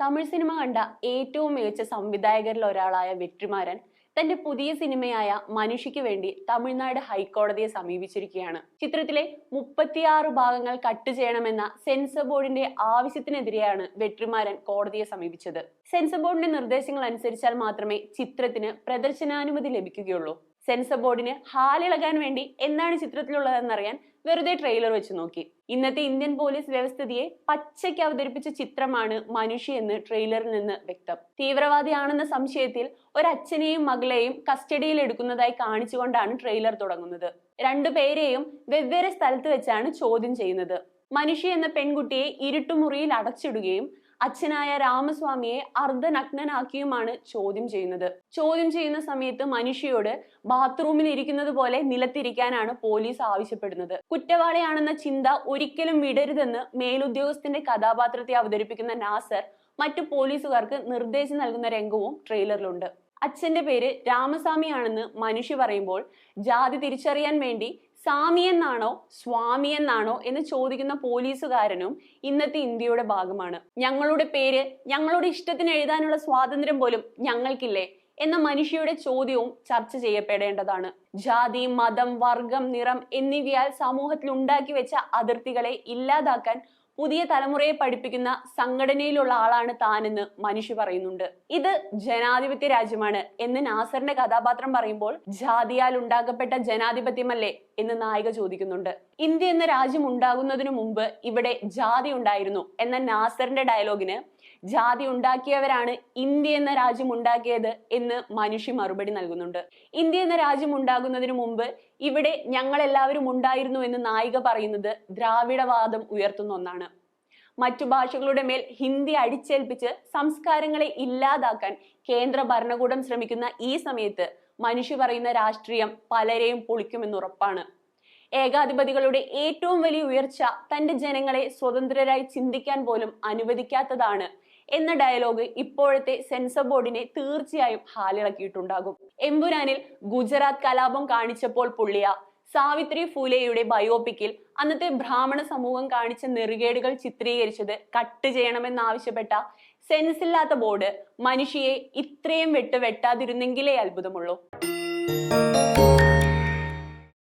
Tamil cinema കണ്ട ഏറ്റവും മികച്ച സംവിധായകരിൽ ഒരാളായ വെട്രിമാരൻ തന്റെ പുതിയ സിനിമയായ മനുഷ്യയ്ക്ക് വേണ്ടി തമിഴ്നാട് ഹൈക്കോടതിയെ സമീപിച്ചിരിക്കുകയാണ്. ചിത്രത്തിലെ മുപ്പത്തിയാറ് ഭാഗങ്ങൾ കട്ട് ചെയ്യണമെന്ന സെൻസർ ബോർഡിന്റെ ആവശ്യത്തിനെതിരെയാണ് വെട്രിമാരൻ കോടതിയെ സമീപിച്ചത്. സെൻസർ ബോർഡിന്റെ നിർദ്ദേശങ്ങൾ അനുസരിച്ചാൽ മാത്രമേ ചിത്രത്തിന് പ്രദർശനാനുമതി ലഭിക്കുകയുള്ളൂ. സെൻസർ ബോർഡിന് ഹാലിളകാൻ വേണ്ടി എന്താണ് ചിത്രത്തിലുള്ളതെന്നറിയാൻ വെറുതെ ട്രെയിലർ വെച്ച് നോക്കി. ഇന്നത്തെ ഇന്ത്യൻ പോലീസ് വ്യവസ്ഥിതിയെ പച്ചയ്ക്ക് അവതരിപ്പിച്ച ചിത്രമാണ് മനുഷ്യ എന്ന് ട്രെയിലറിൽ നിന്ന് വ്യക്തം. തീവ്രവാദിയാണെന്ന സംശയത്തിൽ ഒരച്ഛനെയും മകളെയും കസ്റ്റഡിയിൽ എടുക്കുന്നതായി കാണിച്ചുകൊണ്ടാണ് ട്രെയിലർ തുടങ്ങുന്നത്. രണ്ടു പേരെയും വെവ്വേറെ സ്ഥലത്ത് വെച്ചാണ് ചോദ്യം ചെയ്യുന്നത്. മനുഷ്യ എന്ന പെൺകുട്ടിയെ ഇരുട്ടുമുറിയിൽ അടച്ചിടുകയും അച്ഛനായ രാമസ്വാമിയെ അർദ്ധനഗ്നനാക്കിയുമാണ് ചോദ്യം ചെയ്യുന്നത്. ചോദ്യം ചെയ്യുന്ന സമയത്ത് മനുഷ്യയോട് ബാത്റൂമിൽ ഇരിക്കുന്നത് പോലെ നിലത്തിരിക്കാനാണ് പോലീസ് ആവശ്യപ്പെടുന്നത്. കുറ്റവാളിയാണെന്ന ചിന്ത ഒരിക്കലും വിടരുതെന്ന് മേലുദ്യോഗസ്ഥന്റെ കഥാപാത്രത്തെ അവതരിപ്പിക്കുന്ന നാസർ മറ്റു പോലീസുകാർക്ക് നിർദ്ദേശം നൽകുന്ന രംഗവും ട്രെയിലറിലുണ്ട്. അച്ഛന്റെ പേര് രാമസ്വാമിയാണെന്ന് മനുഷ്യ പറയുമ്പോൾ ജാതി തിരിച്ചറിയാൻ വേണ്ടി സാമി എന്നാണോ സ്വാമി എന്നാണോ എന്ന് ചോദിക്കുന്ന പോലീസുകാരനും ഇന്നത്തെ ഇന്ത്യയുടെ ഭാഗമാണ്. ഞങ്ങളുടെ പേര് ഞങ്ങളുടെ ഇഷ്ടത്തിന് എഴുതാനുള്ള സ്വാതന്ത്ര്യം പോലും ഞങ്ങൾക്കില്ലേ? എന്ന മനുഷ്യയുടെ ചോദ്യവും ചർച്ച ചെയ്യപ്പെടേണ്ടതാണ്. ജാതി മതം വർഗം നിറം എന്നിവയാൽ സമൂഹത്തിൽ ഉണ്ടാക്കി വെച്ച അതിർത്തികളെ ഇല്ലാതാക്കാൻ പുതിയ തലമുറയെ പഠിപ്പിക്കുന്ന സംഘടനയിലുള്ള ആളാണ് താനെന്ന് മനുഷ്യ പറയുന്നുണ്ട്. ഇത് ജനാധിപത്യ രാജ്യമാണ് എന്ന് നാസറിന്റെ കഥാപാത്രം പറയുമ്പോൾ ജാതിയാൽ ഉണ്ടാക്കപ്പെട്ട ജനാധിപത്യമല്ലേ എന്ന് നായിക ചോദിക്കുന്നുണ്ട്. ഇന്ത്യ എന്ന രാജ്യം ഉണ്ടാകുന്നതിനു മുമ്പ് ഇവിടെ ജാതി ഉണ്ടായിരുന്നു എന്ന നാസറിന്റെ ഡയലോഗിന് ജാതി ഉണ്ടാക്കിയവരാണ് ഇന്ത്യ എന്ന രാജ്യം ഉണ്ടാക്കിയത് എന്ന് മനുഷ്യ മറുപടി നൽകുന്നുണ്ട്. ഇന്ത്യ എന്ന രാജ്യം ഉണ്ടാകുന്നതിന് മുമ്പ് ഇവിടെ ഞങ്ങൾ എല്ലാവരും ഉണ്ടായിരുന്നു എന്ന് നായിക പറയുന്നത് ദ്രാവിഡവാദം ഉയർത്തുന്ന ഒന്നാണ്. മറ്റു ഭാഷകളുടെ മേൽ ഹിന്ദി അടിച്ചേൽപ്പിച്ച് സംസ്കാരങ്ങളെ ഇല്ലാതാക്കാൻ കേന്ദ്ര ഭരണകൂടം ശ്രമിക്കുന്ന ഈ സമയത്ത് മനുഷ്യ പറയുന്ന രാഷ്ട്രീയം പലരെയും പൊളിക്കുമെന്ന് ഉറപ്പാണ്. ഏകാധിപതികളുടെ ഏറ്റവും വലിയ ഉയർച്ച തന്റെ ജനങ്ങളെ സ്വതന്ത്രരായി ചിന്തിക്കാൻ പോലും അനുവദിക്കാത്തതാണ് എന്ന ഡയലോഗ് ഇപ്പോഴത്തെ സെൻസർ ബോർഡിനെ തീർച്ചയായും ഹാലിളക്കിയിട്ടുണ്ടാകും എമ്പുരാനിൽ ഗുജറാത്ത് കലാപം കാണിച്ചപ്പോൾ പുള്ളിയ സാവിത്രി ഫൂലെയുടെ ബയോപിക്കിൽ അന്നത്തെ ബ്രാഹ്മണ സമൂഹം കാണിച്ച നെറുകേടുകൾ ചിത്രീകരിച്ചത് കട്ട് ചെയ്യണമെന്നാവശ്യപ്പെട്ട സെൻസ് ഇല്ലാത്ത ബോർഡ് മനുഷ്യയെ ഇത്രയും വെട്ട് വെട്ടാതിരുന്നെങ്കിലേ അത്ഭുതമുള്ളൂ.